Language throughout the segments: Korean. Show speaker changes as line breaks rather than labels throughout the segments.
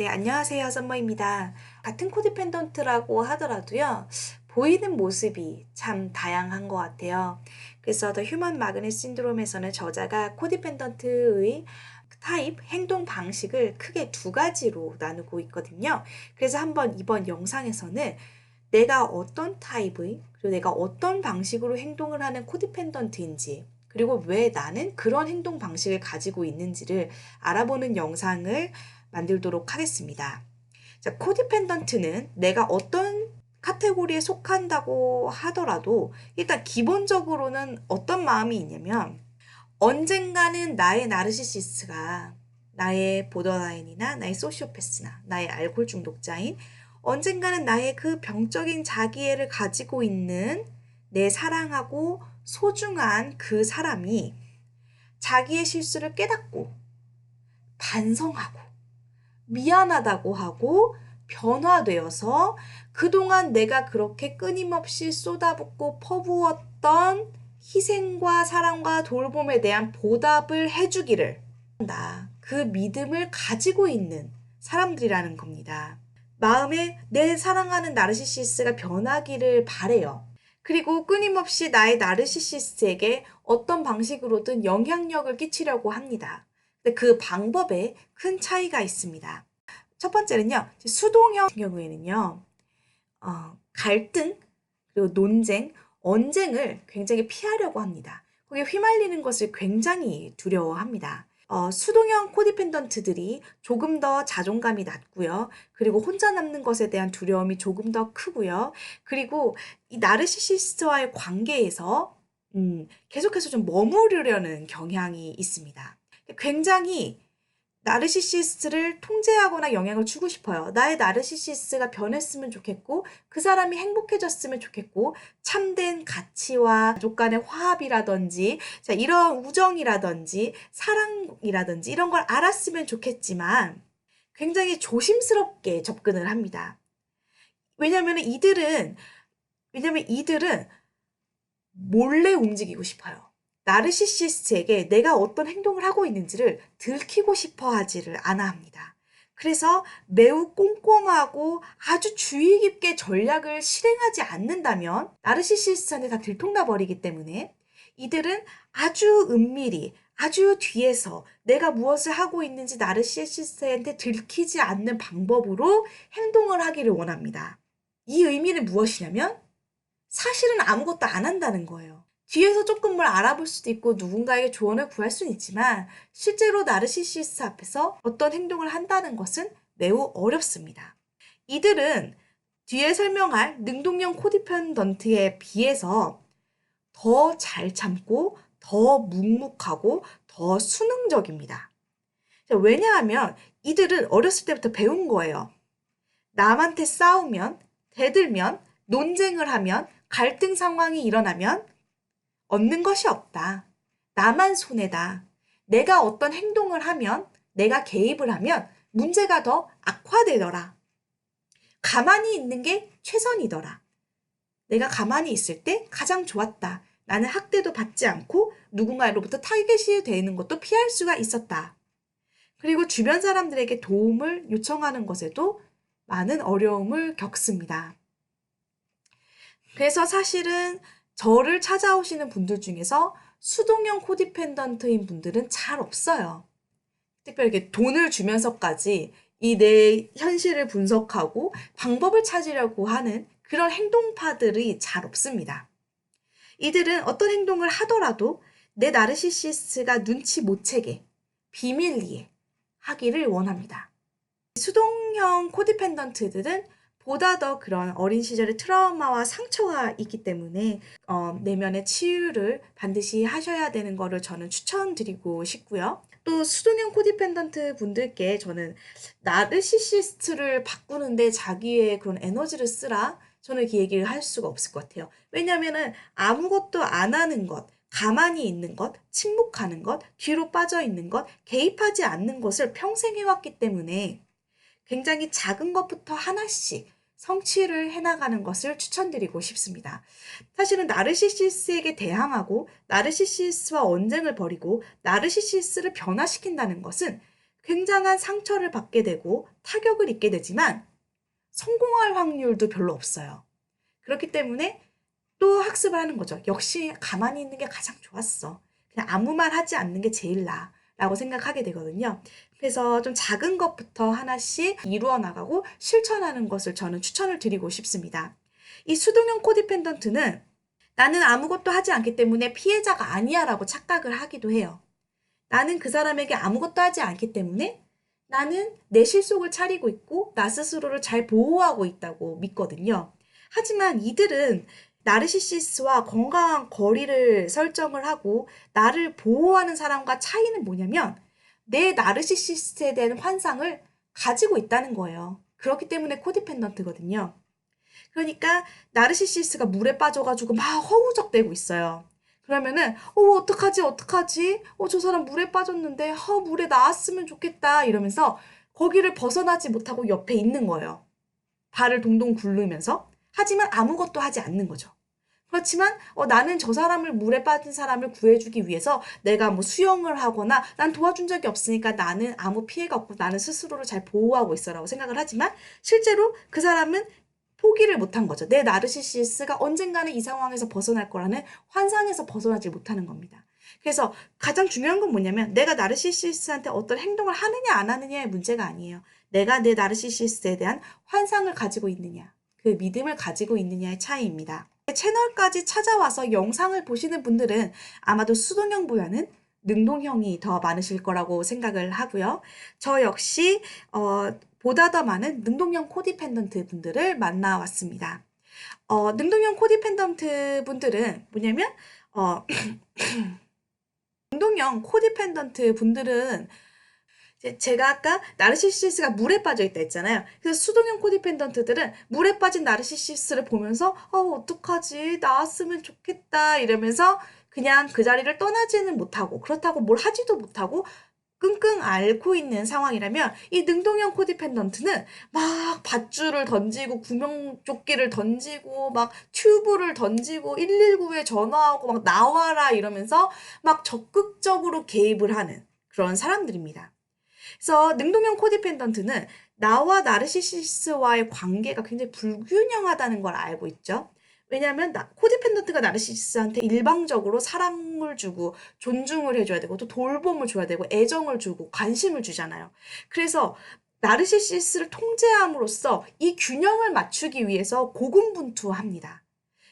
네, 안녕하세요. 썸머입니다. 같은 코디펜던트라고 하더라도요, 보이는 모습이 참 다양한 것 같아요. 그래서 더 휴먼 마그넷 신드롬에서는 저자가 코디펜던트의 타입, 행동 방식을 크게 두 가지로 나누고 있거든요. 그래서 한번 이번 영상에서는 내가 어떤 타입의, 그리고 내가 어떤 방식으로 행동을 하는 코디펜던트인지, 그리고 왜 나는 그런 행동 방식을 가지고 있는지를 알아보는 영상을 만들도록 하겠습니다. 자, 코디펜던트는 내가 어떤 카테고리에 속한다고 하더라도 일단 기본적으로는 어떤 마음이 있냐면 언젠가는 나의 나르시시스가 나의 보더라인이나 나의 소시오패스나 나의 알코올 중독자인 언젠가는 나의 그 병적인 자기애를 가지고 있는 내 사랑하고 소중한 그 사람이 자기의 실수를 깨닫고 반성하고 미안하다고 하고 변화되어서 그동안 내가 그렇게 끊임없이 쏟아붓고 퍼부었던 희생과 사랑과 돌봄에 대한 보답을 해주기를 한다. 그 믿음을 가지고 있는 사람들이라는 겁니다. 마음에 내 사랑하는 나르시시스가 변하기를 바래요. 그리고 끊임없이 나의 나르시시스에게 어떤 방식으로든 영향력을 끼치려고 합니다. 근데 그 방법에 큰 차이가 있습니다. 첫 번째는요, 수동형 경우에는요, 어, 갈등, 그리고 논쟁, 언쟁을 굉장히 피하려고 합니다. 거기에 휘말리는 것을 굉장히 두려워합니다. 어, 수동형 코디펜던트들이 조금 더 자존감이 낮고요. 그리고 혼자 남는 것에 대한 두려움이 조금 더 크고요. 그리고 이 나르시시스트와의 관계에서 음, 계속해서 좀 머무르려는 경향이 있습니다. 굉장히 나르시시스트를 통제하거나 영향을 주고 싶어요. 나의 나르시시스가 변했으면 좋겠고, 그 사람이 행복해졌으면 좋겠고, 참된 가치와 가족 간의 화합이라든지, 자, 이런 우정이라든지, 사랑이라든지, 이런 걸 알았으면 좋겠지만, 굉장히 조심스럽게 접근을 합니다. 왜냐면 이들은, 왜냐면 이들은 몰래 움직이고 싶어요. 나르시시스트에게 내가 어떤 행동을 하고 있는지를 들키고 싶어 하지를 않아 합니다. 그래서 매우 꼼꼼하고 아주 주의 깊게 전략을 실행하지 않는다면 나르시시스트한테 다 들통나 버리기 때문에 이들은 아주 은밀히 아주 뒤에서 내가 무엇을 하고 있는지 나르시시스트한테 들키지 않는 방법으로 행동을 하기를 원합니다. 이 의미는 무엇이냐면 사실은 아무것도 안 한다는 거예요. 뒤에서 조금 뭘 알아볼 수도 있고 누군가에게 조언을 구할 수는 있지만 실제로 나르시시스트 앞에서 어떤 행동을 한다는 것은 매우 어렵습니다. 이들은 뒤에 설명할 능동형 코디펜던트에 비해서 더 잘 참고 더 묵묵하고 더 수능적입니다. 왜냐하면 이들은 어렸을 때부터 배운 거예요. 남한테 싸우면, 대들면, 논쟁을 하면, 갈등 상황이 일어나면 얻는 것이 없다. 나만 손해다. 내가 어떤 행동을 하면, 내가 개입을 하면 문제가 더 악화되더라. 가만히 있는 게 최선이더라. 내가 가만히 있을 때 가장 좋았다. 나는 학대도 받지 않고 누군가로부터 타겟이 되는 것도 피할 수가 있었다. 그리고 주변 사람들에게 도움을 요청하는 것에도 많은 어려움을 겪습니다. 그래서 사실은 저를 찾아오시는 분들 중에서 수동형 코디펜던트인 분들은 잘 없어요. 특별히 돈을 주면서까지 이 내 현실을 분석하고 방법을 찾으려고 하는 그런 행동파들이 잘 없습니다. 이들은 어떤 행동을 하더라도 내 나르시시스가 눈치 못 채게 비밀리에 하기를 원합니다. 수동형 코디펜던트들은 보다 더 그런 어린 시절의 트라우마와 상처가 있기 때문에 어, 내면의 치유를 반드시 하셔야 되는 거를 저는 추천드리고 싶고요. 또 수동형 코디펜던트 분들께 저는 나르시시스트를 바꾸는데 자기의 그런 에너지를 쓰라 저는 그 얘기를 할 수가 없을 것 같아요. 왜냐면은 아무것도 안 하는 것, 가만히 있는 것, 침묵하는 것, 뒤로 빠져 있는 것, 개입하지 않는 것을 평생 해왔기 때문에 굉장히 작은 것부터 하나씩 성취를 해나가는 것을 추천드리고 싶습니다. 사실은 나르시시스에게 대항하고 나르시시스와 언쟁을 벌이고 나르시시스를 변화시킨다는 것은 굉장한 상처를 받게 되고 타격을 입게 되지만 성공할 확률도 별로 없어요. 그렇기 때문에 또 학습을 하는 거죠. 역시 가만히 있는 게 가장 좋았어. 그냥 아무 말 하지 않는 게 제일 나아. 라고 생각하게 되거든요. 그래서 좀 작은 것부터 하나씩 이루어 나가고 실천하는 것을 저는 추천을 드리고 싶습니다. 이 수동형 코디펜던트는 나는 아무것도 하지 않기 때문에 피해자가 아니야 라고 착각을 하기도 해요. 나는 그 사람에게 아무것도 하지 않기 때문에 나는 내 실속을 차리고 있고 나 스스로를 잘 보호하고 있다고 믿거든요. 하지만 이들은 나르시시스와 건강한 거리를 설정을 하고 나를 보호하는 사람과 차이는 뭐냐면 내 나르시시스트에 대한 환상을 가지고 있다는 거예요. 그렇기 때문에 코디펜던트거든요. 그러니까 나르시시스가 물에 빠져가지고 막 허우적대고 있어요. 그러면은 어 어떡하지 어떡하지 어 저 사람 물에 빠졌는데 어 물에 나왔으면 좋겠다 이러면서 거기를 벗어나지 못하고 옆에 있는 거예요. 발을 동동 굴르면서 하지만 아무것도 하지 않는 거죠. 그렇지만 어, 나는 저 사람을 물에 빠진 사람을 구해주기 위해서 내가 뭐 수영을 하거나 난 도와준 적이 없으니까 나는 아무 피해가 없고 나는 스스로를 잘 보호하고 있어라고 생각을 하지만 실제로 그 사람은 포기를 못한 거죠. 내 나르시시스가 언젠가는 이 상황에서 벗어날 거라는 환상에서 벗어나지 못하는 겁니다. 그래서 가장 중요한 건 뭐냐면 내가 나르시시스한테 어떤 행동을 하느냐 안 하느냐의 문제가 아니에요. 내가 내 나르시시스에 대한 환상을 가지고 있느냐, 그 믿음을 가지고 있느냐의 차이입니다. 채널까지 찾아와서 영상을 보시는 분들은 아마도 수동형보다는 능동형이 더 많으실 거라고 생각을 하고요. 저 역시 어, 보다 더 많은 능동형 코디펜던트 분들을 만나왔습니다. 어, 능동형 코디펜던트 분들은 뭐냐면 어, 능동형 코디펜던트 분들은 제가 아까 나르시시스가 물에 빠져 있다 했잖아요. 그래서 수동형 코디펜던트들은 물에 빠진 나르시시스를 보면서 어 어떡하지 나왔으면 좋겠다 이러면서 그냥 그 자리를 떠나지는 못하고 그렇다고 뭘 하지도 못하고 끙끙 앓고 있는 상황이라면 이 능동형 코디펜던트는 막 밧줄을 던지고 구명조끼를 던지고 막 튜브를 던지고 119에 전화하고 막 나와라 이러면서 막 적극적으로 개입을 하는 그런 사람들입니다. 그래서 능동형 코디펜던트는 나와 나르시시스와의 관계가 굉장히 불균형하다는 걸 알고 있죠. 왜냐하면 나, 코디펜던트가 나르시시스한테 일방적으로 사랑을 주고 존중을 해줘야 되고 또 돌봄을 줘야 되고 애정을 주고 관심을 주잖아요. 그래서 나르시시스를 통제함으로써 이 균형을 맞추기 위해서 고군분투합니다.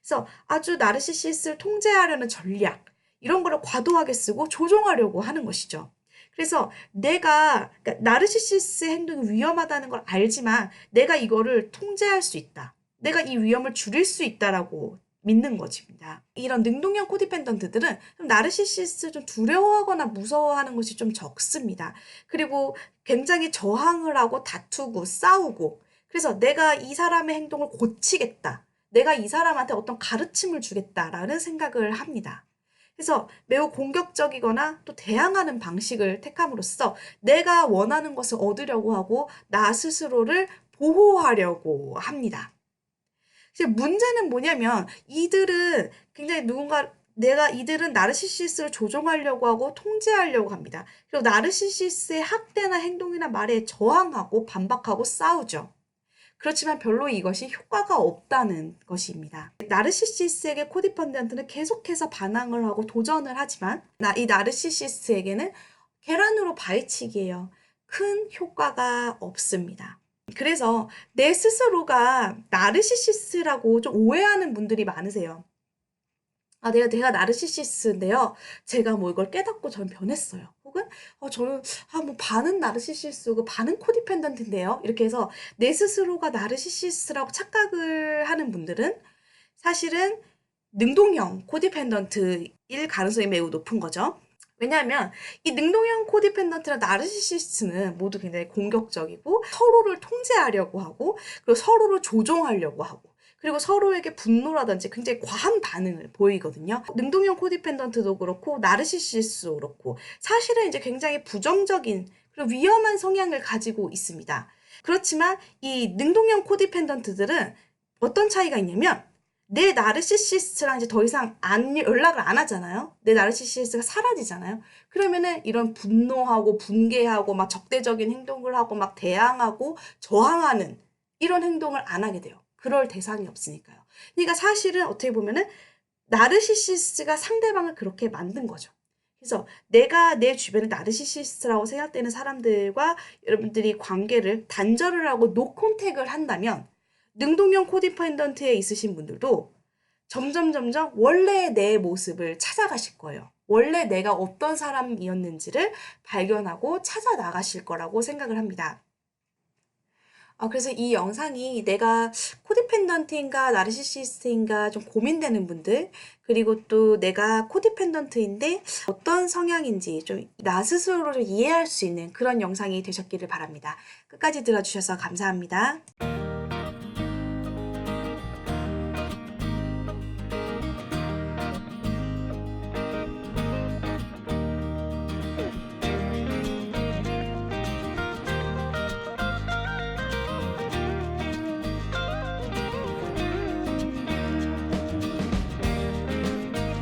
그래서 아주 나르시시스를 통제하려는 전략 이런 거를 과도하게 쓰고 조종하려고 하는 것이죠. 그래서 내가 그러니까 나르시시스의 행동이 위험하다는 걸 알지만 내가 이거를 통제할 수 있다. 내가 이 위험을 줄일 수 있다라고 믿는 것입니다. 이런 능동형 코디펜던트들은 좀 나르시시스 좀 두려워하거나 무서워하는 것이 좀 적습니다. 그리고 굉장히 저항을 하고 다투고 싸우고 그래서 내가 이 사람의 행동을 고치겠다. 내가 이 사람한테 어떤 가르침을 주겠다라는 생각을 합니다. 그래서 매우 공격적이거나 또 대항하는 방식을 택함으로써 내가 원하는 것을 얻으려고 하고 나 스스로를 보호하려고 합니다. 이제 문제는 뭐냐면 이들은 굉장히 누군가 내가 이들은 나르시시스를 조종하려고 하고 통제하려고 합니다. 그리고 나르시시스의 학대나 행동이나 말에 저항하고 반박하고 싸우죠. 그렇지만 별로 이것이 효과가 없다는 것입니다. 나르시시스에게 코디펀던트는 계속해서 반항을 하고 도전을 하지만 이 나르시시스에게는 계란으로 바위치기예요. 큰 효과가 없습니다. 그래서 내 스스로가 나르시시스라고 좀 오해하는 분들이 많으세요. 아, 내가, 내가 나르시시스인데요. 제가 뭐 이걸 깨닫고 전 변했어요. 혹은, 어, 저는, 아, 뭐 반은 나르시시스고 반은 코디펜던트인데요. 이렇게 해서 내 스스로가 나르시시스라고 착각을 하는 분들은 사실은 능동형 코디펜던트일 가능성이 매우 높은 거죠. 왜냐하면 이 능동형 코디펜던트랑 나르시시스트는 모두 굉장히 공격적이고 서로를 통제하려고 하고 그리고 서로를 조종하려고 하고 그리고 서로에게 분노라든지 굉장히 과한 반응을 보이거든요. 능동형 코디펜던트도 그렇고 나르시시스도 그렇고 사실은 이제 굉장히 부정적인 그리고 위험한 성향을 가지고 있습니다. 그렇지만 이 능동형 코디펜던트들은 어떤 차이가 있냐면 내 나르시시스트랑 이제 더 이상 안 연락을 안 하잖아요. 내 나르시시스트가 사라지잖아요. 그러면은 이런 분노하고 분개하고 막 적대적인 행동을 하고 막 대항하고 저항하는 이런 행동을 안 하게 돼요. 그럴 대상이 없으니까요. 그러니까 사실은 어떻게 보면은 나르시시스트가 상대방을 그렇게 만든 거죠. 그래서 내가 내 주변에 나르시시스트라고 생각되는 사람들과 여러분들이 관계를 단절을 하고 노콘택을 한다면 능동형 코디펜던트에 있으신 분들도 점점 점점 원래 내 모습을 찾아가실 거예요. 원래 내가 어떤 사람이었는지를 발견하고 찾아 나가실 거라고 생각을 합니다. 어, 그래서 이 영상이 내가 코디펜던트인가 나르시시스트인가 좀 고민되는 분들 그리고 또 내가 코디펜던트인데 어떤 성향인지 좀 나 스스로를 이해할 수 있는 그런 영상이 되셨기를 바랍니다. 끝까지 들어주셔서 감사합니다.